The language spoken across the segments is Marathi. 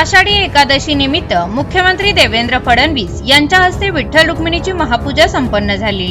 आषाढी एकादशी निमित्त मुख्यमंत्री देवेंद्र फडणवीस यांच्या हस्ते विठ्ठल रुक्मिणीची महापूजा संपन्न झाली.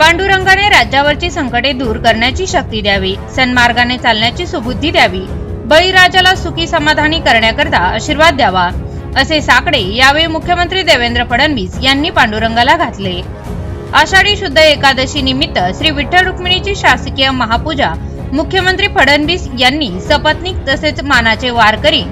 पांडुरंगाने राज्यावरची संकटे दूर करण्याची शक्ती द्यावी सन्मार्गाने चालण्याची सुबुद्धी द्यावी बळीराजाला सुखी समाधानी करण्याकरता आशीर्वाद द्यावा असे साकडे यावेळी मुख्यमंत्री देवेंद्र फडणवीस यांनी पांडुरंगाला घातले. आषाढी शुद्ध एकादशी निमित्त श्री विठ्ठल रुक्मिणीची शासकीय महापूजा मुख्यमंत्री फडणवीस यांनी सपत्नीक तसेच मानाचे वारकरी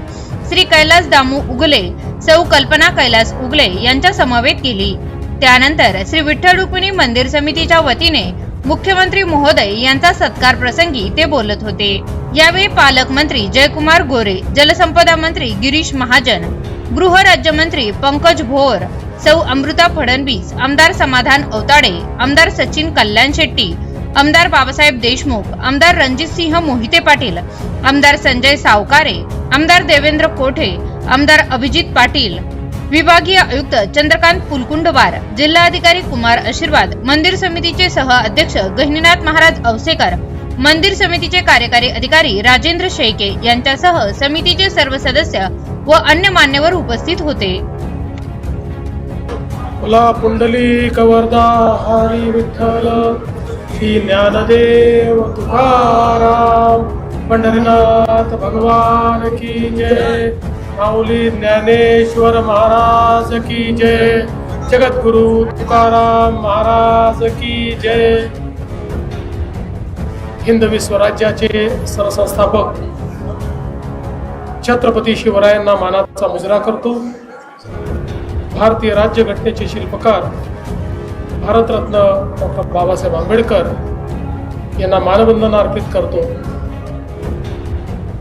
श्री कैलास दामू उगले सौ कल्पना कैलास उगले यांच्या समवेत केली. त्यानंतर श्री विठ्ठल रुक्मिणी मंदिर समितीच्या वतीने मुख्यमंत्री महोदय यांचा सत्कार प्रसंगी ते बोलत होते. यावेळी पालकमंत्री जयकुमार गोरे जलसंपदा मंत्री गिरीश महाजन गृहराज्यमंत्री पंकज भोर सौ अमृता फडणवीस आमदार समाधान औताडे आमदार सचिन कल्याण शेट्टी आमदार बाबासाहेब देशमुख आमदार रणजितसिंह मोहिते पाटील आमदार संजय सावकारे आमदार देवेंद्र कोठे आमदार अभिजित पाटील विभागीय आयुक्त चंद्रकांत पुलकुंडवार जिल्हाधिकारी कुमार आशीर्वाद मंदिर समितीचे सह अध्यक्ष गहिनीनाथ महाराज अवसेकर मंदिर समितीचे कार्यकारी अधिकारी राजेंद्र शेळके यांच्यासह समितीचे सर्व सदस्य व अन्य मान्यवर उपस्थित होते. मला पुंडली कवर्धा हरी विठ्ठल श्री ज्ञानदेव तुकाराम पंढरीनाथ भगवान की जय. माऊली ज्ञानेश्वर महाराज की जय. जगद्गुरु तुकाराम महाराज की जय. हिंद विश्वराज्याचे सरसंस्थापक छत्रपती शिवरायांना मानाचा मुजरा करतो. भारतीय राज्यघटनेचे शिल्पकार भारतरत्न डॉक्टर बाबासाहेब आंबेडकर यांना मानवंदना अर्पित करतो.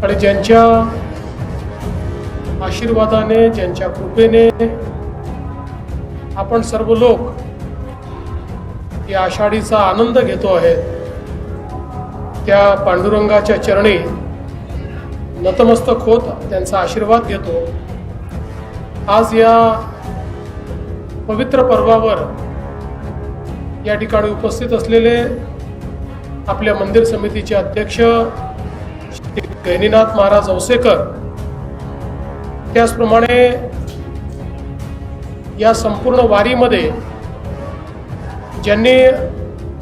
आणि ज्यांच्या आशीर्वादाने ज्यांच्या कृपेने आपण सर्व लोक या आषाढीचा आनंद घेतो आहे त्या पांडुरंगाच्या चरणी नतमस्तक होत त्यांचा आशीर्वाद घेतो. आज या पवित्र पर्वावर या ठिकाणी उपस्थित असलेले आपल्या मंदिर समितीचे अध्यक्ष श्री गैनीनाथ महाराज औसेकर. त्याचप्रमाणे या संपूर्ण वारीमध्ये ज्यांनी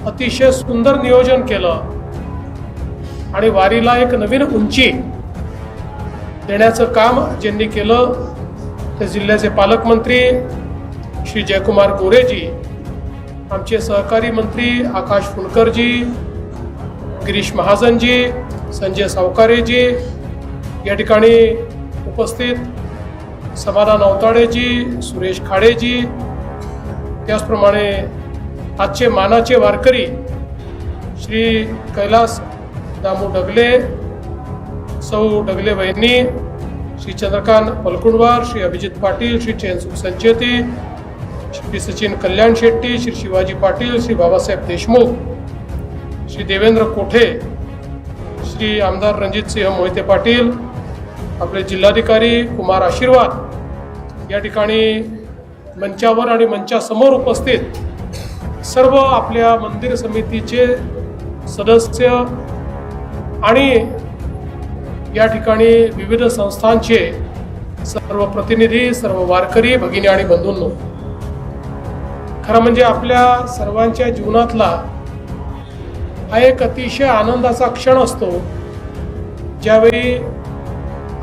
अतिशय सुंदर नियोजन केलं आणि वारीला एक नवीन उंची देण्याचं काम ज्यांनी केलं ते जिल्ह्याचे पालकमंत्री श्री जयकुमार गोरेजी आमचे सहकारी मंत्री आकाश फुलकरजी गिरीश महाजनजी संजय सावकारेजी या ठिकाणी उपस्थित समाधान अवताडेजी सुरेश खाडेजी त्याचप्रमाणे आजचे मानाचे वारकरी श्री कैलास दामू डगले सौ डगले वहिनी श्री चंद्रकांत पलकुंडवार श्री अभिजित पाटील श्री चैनसुख संचेती श्री सचिन कल्याण शेट्टी श्री शिवाजी पाटील श्री बाबासाहेब देशमुख श्री देवेंद्र कोठे श्री आमदार रणजितसिंह मोहिते पाटील आपले जिल्हाधिकारी कुमार आशीर्वाद या ठिकाणी मंचावर आणि मंचासमोर उपस्थित सर्व आपल्या मंदिर समितीचे सदस्य आणि या ठिकाणी विविध संस्थांचे सर्व प्रतिनिधी सर्व वारकरी भगिनी आणि बंधूंनो खरं म्हणजे आपल्या सर्वांच्या जीवनातला हा एक अतिशय आनंदाचा क्षण असतो. ज्यावेळी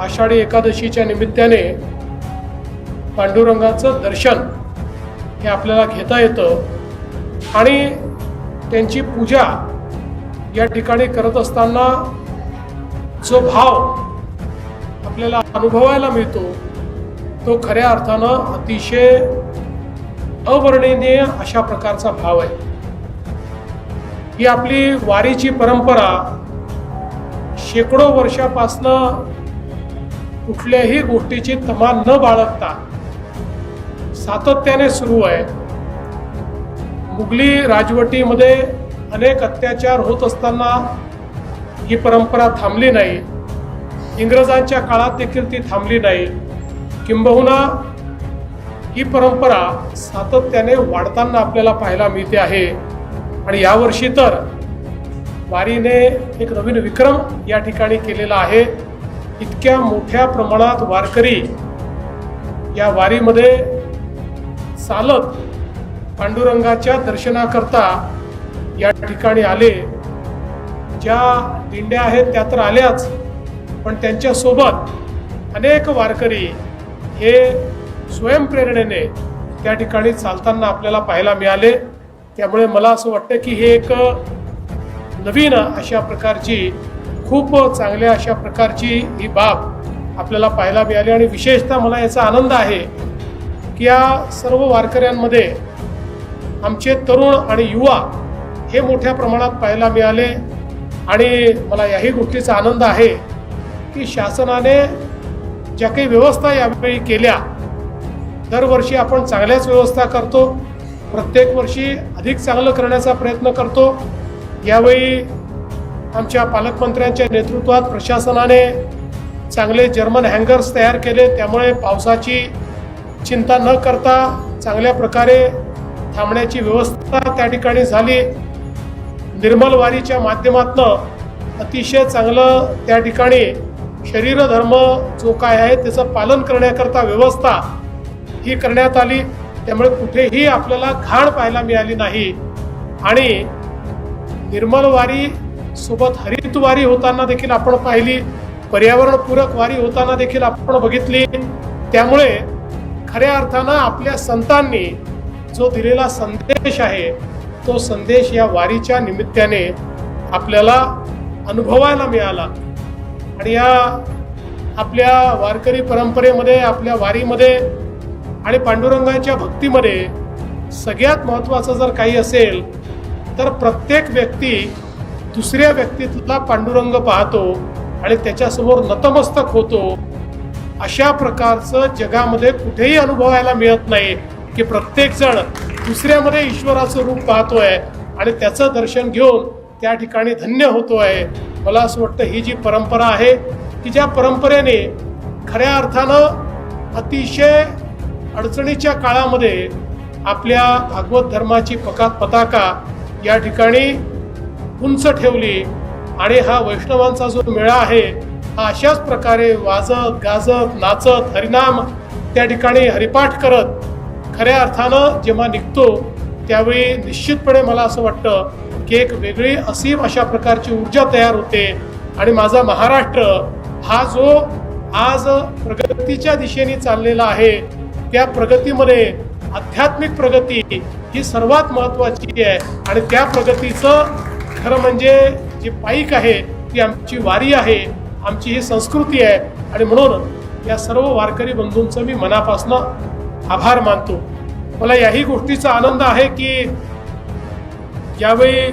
आषाढी एकादशीच्या निमित्ताने पांडुरंगाचं दर्शन हे आपल्याला घेता येतं आणि त्यांची पूजा या ठिकाणी करत असताना जो भाव आपल्याला अनुभवायला मिळतो तो खऱ्या अर्थानं अतिशय अवर्णनीय अशा प्रकारचा भाव आहे. ही आपली वारीची परंपरा शेकडो वर्षापासनं कुठल्याही गोष्टीची तमा न बाळगता सातत्याने सुरू आहे. मुघली राजवटीमध्ये अनेक अत्याचार होत असताना ही परंपरा थांबली नाही. इंग्रजांच्या काळात देखील ती थांबली नाही. किंबहुना ही परंपरा सातत्याने वाढताना आपल्याला पाहायला मिळते आहे. आणि यावर्षी तर वारीने एक नवीन विक्रम या ठिकाणी केलेला आहे. इतक्या मोठ्या प्रमाणात वारकरी या वारीमध्ये चालत पांडुरंगाच्या दर्शनाकरता या ठिकाणी आले. ज्या दिंड्या आहेत त्या तर आल्याच पण त्यांच्यासोबत अनेक वारकरी हे स्वयंप्रेरणेने त्या ठिकाणी चालताना आपल्याला पाहायला मिळाले. त्यामुळे मला असं वाटतं की हे एक नवीन अशा प्रकारची खूप चांगल्या अशा प्रकारची ही बाब आपल्याला पाहायला मिळाली. आणि विशेषतः मला याचा आनंद आहे की या सर्व वारकऱ्यांमध्ये आमचे तरुण आणि युवा हे मोठ्या प्रमाणात पाहायला मिळाले. आणि मला याही गोष्टीचा आनंद आहे की शासनाने ज्या काही व्यवस्था यावेळी केल्या दरवर्षी आपण चांगल्याच व्यवस्था करतो. प्रत्येक वर्षी अधिक चांगलं करण्याचा प्रयत्न करतो. यावेळी आमच्या पालकमंत्र्यांच्या नेतृत्वात प्रशासनाने चांगले जर्मन हँगर्स तयार केले. त्यामुळे पावसाची चिंता न करता चांगल्या प्रकारे थांबण्याची व्यवस्था त्या ठिकाणी झाली. निर्मल वारीच्या माध्यमातनं अतिशय चांगलं त्या ठिकाणी शरीरधर्म जो काय आहे त्याचं पालन करण्याकरता व्यवस्था ही करण्यात आली. त्यामुळे कुठेही आपल्याला घाण पाहायला मिळाली नाही. आणि निर्मल वारी सोबत हरित वारी होताना देखील आपण पाहिली. पर्यावरणपूरक वारी होताना देखील आपण बघितली. त्यामुळे खऱ्या अर्थानं आपल्या संतांनी जो दिलेला संदेश आहे तो संदेश या वारीच्या निमित्ताने आपल्याला अनुभवायला मिळाला. आणि या आपल्या वारकरी परंपरेमध्ये आपल्या वारीमध्ये आणि पांडुरंगाच्या भक्तीमध्ये सगळ्यात महत्त्वाचं जर काही असेल तर प्रत्येक व्यक्ती दुसऱ्या व्यक्तीतला पांडुरंग पाहतो आणि त्याच्यासमोर नतमस्तक होतो. अशा प्रकारचं जगामध्ये कुठेही अनुभवायला मिळत नाही की प्रत्येक जण दुसऱ्यामध्ये ईश्वराचं रूप पाहतोय आणि त्याचं दर्शन घेऊन त्या ठिकाणी धन्य होतो आहे मला असं वाटतं ही जी परंपरा आहे की ज्या परंपरेने खऱ्या अर्थानं अतिशय अडचणीच्या काळामध्ये आपल्या भागवत धर्माची पका पताका या ठिकाणी उंच ठेवली आणि हा वैष्णवांचा जो मेळा आहे हा अशाच प्रकारे वाजत गाजत नाचत हरिनाम त्या ठिकाणी हरिपाठ करत खऱ्या अर्थानं जेव्हा निघतो त्यावेळी निश्चितपणे मला असं वाटतं की एक वेगळी असीम अशा प्रकारची ऊर्जा तयार होते आणि माझा महाराष्ट्र हा जो आज प्रगतीच्या दिशेने चाललेला आहे त्या प्रगतीमध्ये आध्यात्मिक प्रगती ही सर्वात महत्वाची आहे. आणि त्या प्रगतीचं खरं म्हणजे जी पाईक आहे ती आमची वारी आहे आमची ही संस्कृती आहे. आणि म्हणून या सर्व वारकरी बंधूंचं मी मनापासनं आभार मानतो. मला याही गोष्टीचा आनंद आहे की यावेळी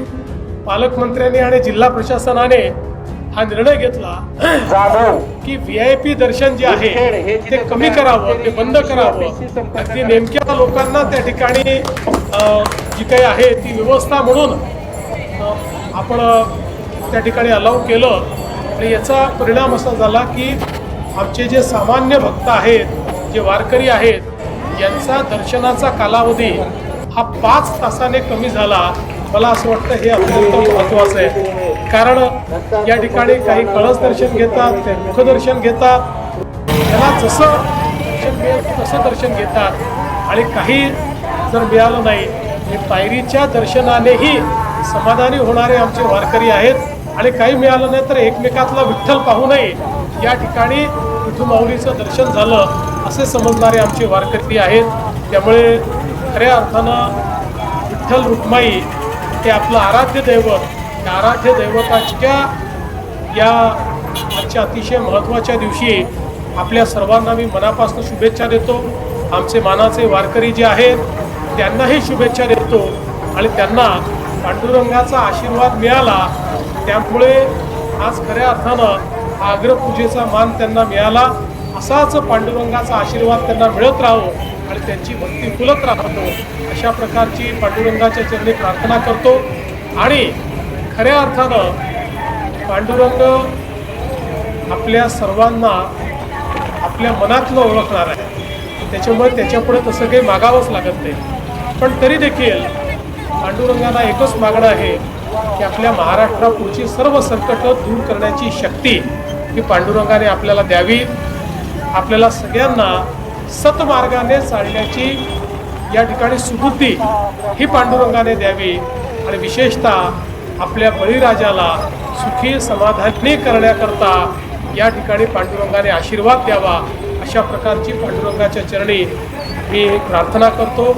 पालकमंत्र्यांनी आणि जिल्हा प्रशासनाने हा निर्णय घेतला की व्ही आय पी दर्शन जे आहे ते कमी करावं ते बंद करावं. अगदी नेमक्या लोकांना त्या ठिकाणी जी काही आहे ती व्यवस्था म्हणून आपण त्या ठिकाणी अलाव केलं. आणि याचा परिणाम असा झाला की आमचे जे सामान्य भक्त आहेत जे वारकरी आहेत यांचा दर्शनाचा कालावधी हा पाच तासाने कमी झाला. मला असं वाटतं हे अत्यंत महत्त्वाचं आहे. कारण या ठिकाणी काही कळस दर्शन घेतात ते मुखदर्शन घेतात. त्याला जसं दर्शन मिळेल तसं दर्शन घेतात. आणि काही जर मिळालं नाही हे पायरीच्या दर्शनानेही समाधानी होणारे आमचे वारकरी आहेत. आणि काही मिळालं नाही तर एकमेकातला विठ्ठल पाहू नये. या ठिकाणी विठू माऊलीचं दर्शन झालं असे समजणारे आमचे वारकरी आहेत. त्यामुळे खऱ्या अर्थानं विठ्ठल रुक्माई हे आपलं आराध्य दैवत आराध्य दैवताच्या या आजच्या अतिशय महत्त्वाच्या दिवशी आपल्या सर्वांना मी मनापासून शुभेच्छा देतो. आमचे मानाचे वारकरी जे आहेत त्यांनाही शुभेच्छा देतो आणि त्यांना पांडुरंगाचा आशीर्वाद मिळाला त्यामुळे आज खऱ्या अर्थानं हा अग्रपूजेचा मान त्यांना मिळाला. असाच पांडुरंगाचा आशीर्वाद त्यांना मिळत राहो आणि त्यांची भक्ती फुलत राहतो. अशा प्रकारची पांडुरंगाच्या चरणी प्रार्थना करतो. आणि खऱ्या अर्थानं पांडुरंग आपल्या सर्वांना आपल्या मनातलं ओळखणार आहे. त्याच्यामुळे त्याच्यापुढे तसं काही मागावंच लागत नाही. पण तरी देखील पांडुरंगाला एकच मागणं आहे की आपल्या महाराष्ट्रापुढची सर्व संकटं दूर करण्याची शक्ती ही पांडुरंगाने आपल्याला द्यावी. आपल्याला सगळ्यांना सतमार्गाने चालण्याची या ठिकाणी सुबुद्धी ही पांडुरंगाने द्यावी. आणि विशेषतः आपल्या बळीराजाला सुखी समाधानी करण्याकरता या ठिकाणी पांडुरंगाने आशीर्वाद द्यावा अशा प्रकारची पांडुरंगाच्या चरणी मी प्रार्थना करतो.